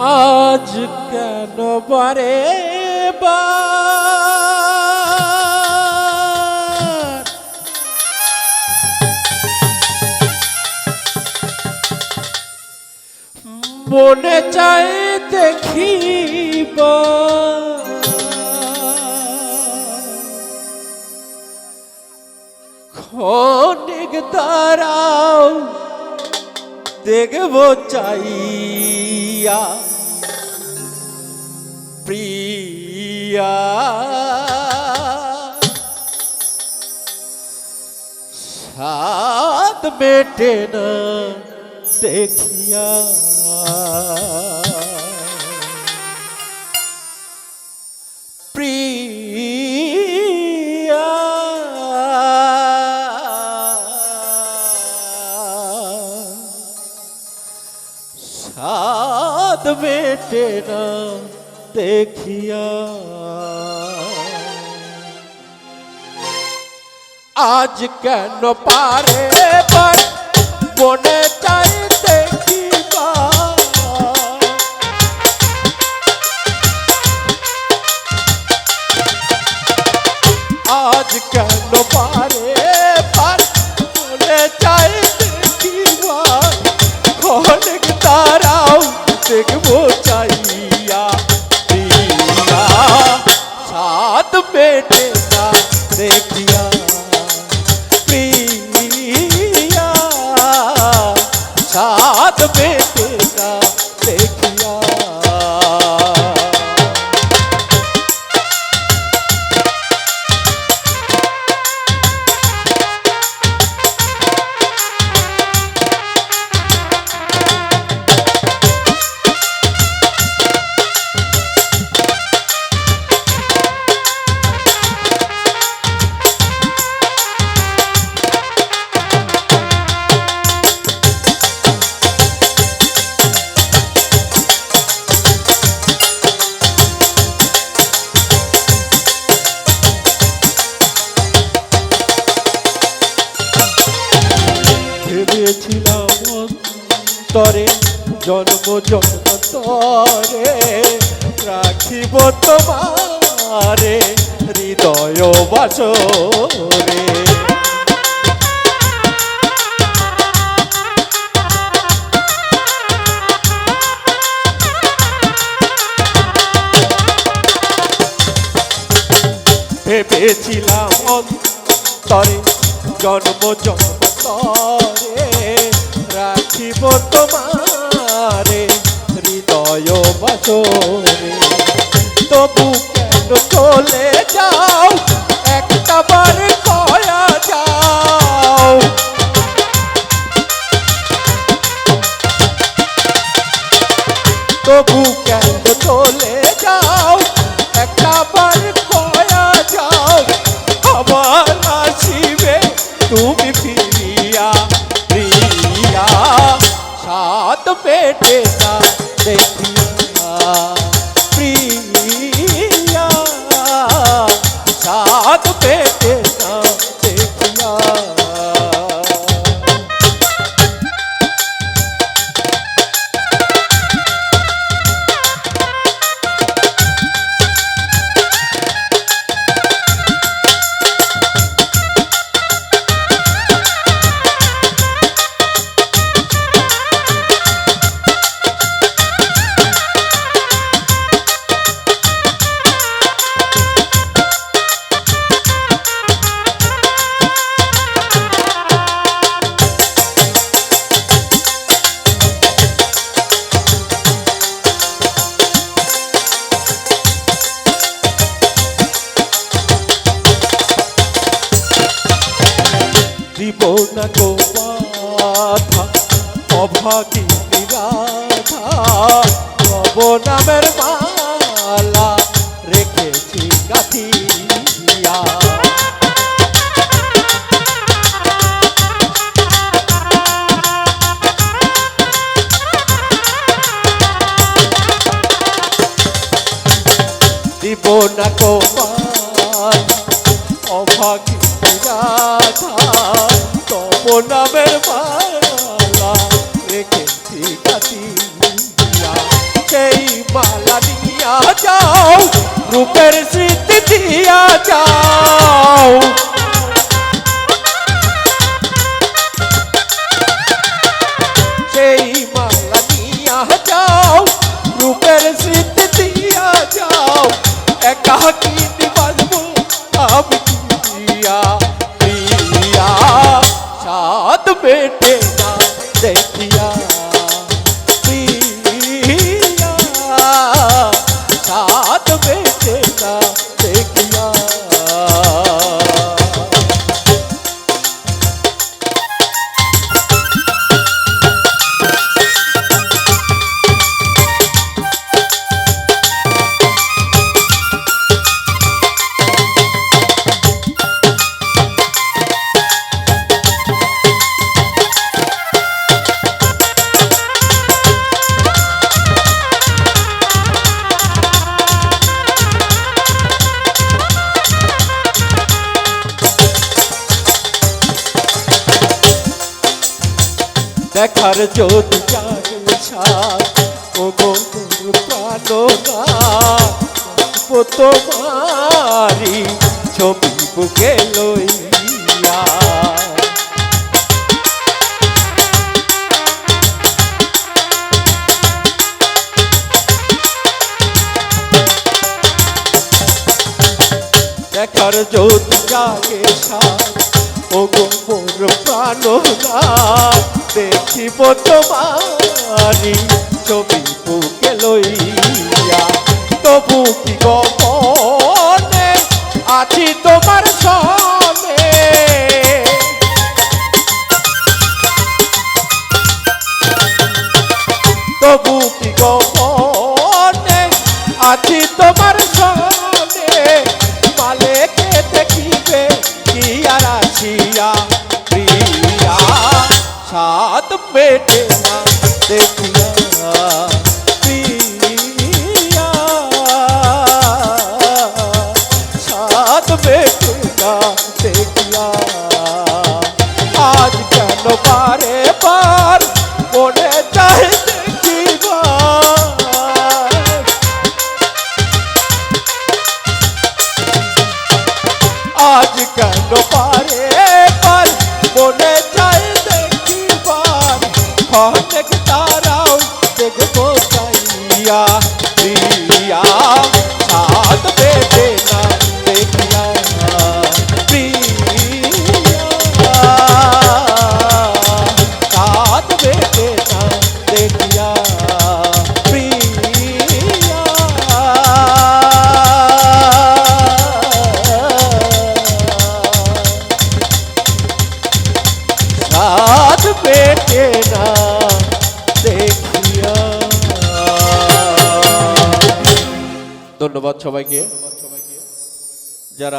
আজ কেন বারে বার মনে চায় দেখিব। ক্ষণিক দাঁড়াও দেখব চাইয়া প্রিয়া সাত বেটে না দেখিয়া। বেটে না দেখিয়া আজ কেন পর মনে চাই দেখিবা আজ কেন ভেবেছিলাম তরে জন্ম জন্ম তরে রাখিব তোমারে হৃদয় বাসরে। ভেবেছিলাম তরে জন্ম জন্ম রাখিব তোমারে, হৃদয় বাসরে। তবু কেন চলে যাও, একটা বার কয়া যাও। তবু কেন চলে যাও, একটা বার কয়া যাও। আবার আসিবে, তুমি সাত পেটে না গো বাধা, অভাগী রাধা নব নামের মালা রেখেছি গাথিয়া। দিব না গো বাধা, অভাগী রাধা তব নামের মালা রেখেছি কাতিয়া সেই মালা নিয়া যাও রূপের জাগে সার ও তোমারি ছবি বুকে লইয়া দেখার যদি জাগে সার ও গোর প্রাণো না দেখিব তোমারি ছবি বুকে লইয়া। তবু কি গোপনে আছি তোমার সনে? তবু কি গোপনে আছি তোমার সনে? মালেকে দেখিবে কি সাত পেটে না দেখিয়া প্রিয়া সাত পেটে না দেখিয়া আজ কেন পারে পার মনে চাই দেখিবা আজ কেন পারে Mira ধন্যবাদ সবাইকে। যারা